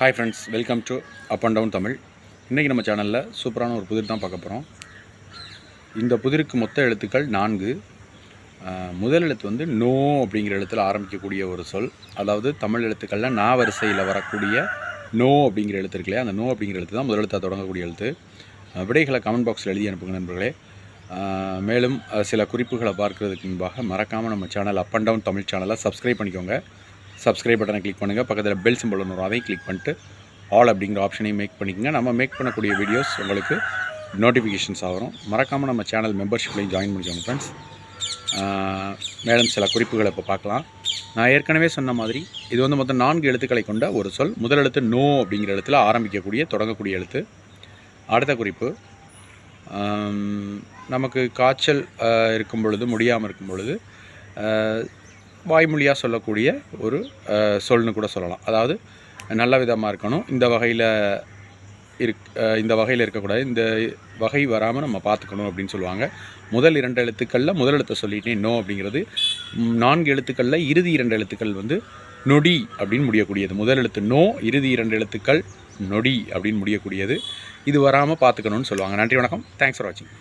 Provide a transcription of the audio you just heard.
Hi friends welcome to up and down Tamil இன்றைக்கி நம்ம சேனலில் சூப்பரான ஒரு புதிர் தான் பார்க்க போகிறோம் இந்த புதிருக்கு மொத்த எழுத்துக்கள் நான்கு. முதல் எழுத்து வந்து நோ அப்படிங்கிற எழுத்தில் ஆரம்பிக்கக்கூடிய ஒரு சொல். அதாவது தமிழ் எழுத்துக்களில் நா வரிசையில் வரக்கூடிய நோ அப்படிங்கிற எழுத்து இருக்கு அந்த நோ அப்படிங்கிற எழுத்து தான் முதல் எழுத்தாக தொடங்கக்கூடிய எழுத்து. விடைகளை கமெண்ட் பாக்ஸில் எழுதி அனுப்புங்க நண்பர்களே. மேலும் சில குறிப்புகளை பார்க்கறதுக்கு முன்பாக மறக்காமல் நம்ம channel up and down Tamil சேனலை சப்ஸ்கிரைப் பண்ணிக்கோங்க. சப்ஸ்கிரைப் பட்டனை கிளிக் பண்ணுங்கள் பக்கத்தில் பெல் சிம்பிள் ஒன்று அதையும் கிளிக் பண்ணிட்டு ஆல் அப்படிங்கிற ஆப்ஷனையும் மேக் பண்ணிக்கோங்க. நம்ம மேக் பண்ணக்கூடிய வீடியோஸ் உங்களுக்கு நோட்டிஃபிகேஷன்ஸ் ஆகும் மறக்காமல் நம்ம சேனல் மெம்பர்ஷிப்லையும் ஜாயின் பண்ணிக்கோங்க ஃப்ரெண்ட்ஸ் மேலும் சில குறிப்புகளை இப்போ பார்க்கலாம். நான் ஏற்கனவே சொன்ன மாதிரி இது வந்து மொத்தம் நான்கு எழுத்துக்களை கொண்ட ஒரு சொல். முதல் எழுத்து நோ அப்படிங்கிற எழுத்துல ஆரம்பிக்கக்கூடிய தொடங்கக்கூடிய எழுத்து. அடுத்த குறிப்பு நமக்கு காய்ச்சல் இருக்கும் பொழுது முடியாமல் இருக்கும் பொழுது வாய்மொழியாக சொல்லக்கூடிய ஒரு சொல்னு கூட சொல்லலாம். அதாவது நல்ல விதமாக இருக்கணும். இந்த வகையில் இருக் இந்த வகையில் இருக்கக்கூடாது. இந்த வகை வராமல் நம்ம பார்த்துக்கணும் அப்படின்னு சொல்லுவாங்க. முதல் இரண்டு எழுத்துக்களில் முதல் எழுத்தை சொல்லிட்டேன் நோ அப்படிங்கிறது நான்கு எழுத்துக்களில் இறுதி இரண்டு எழுத்துக்கள் வந்து நொடி அப்படின்னு முடியக்கூடியது. முதல் எழுத்து நோ இறுதி இரண்டு எழுத்துக்கள் நொடி அப்படின்னு முடியக்கூடியது. இது வராமல் பார்த்துக்கணும்னு சொல்லுவாங்க. நன்றி வணக்கம். தேங்க்ஸ் ஃபார் வாட்சிங்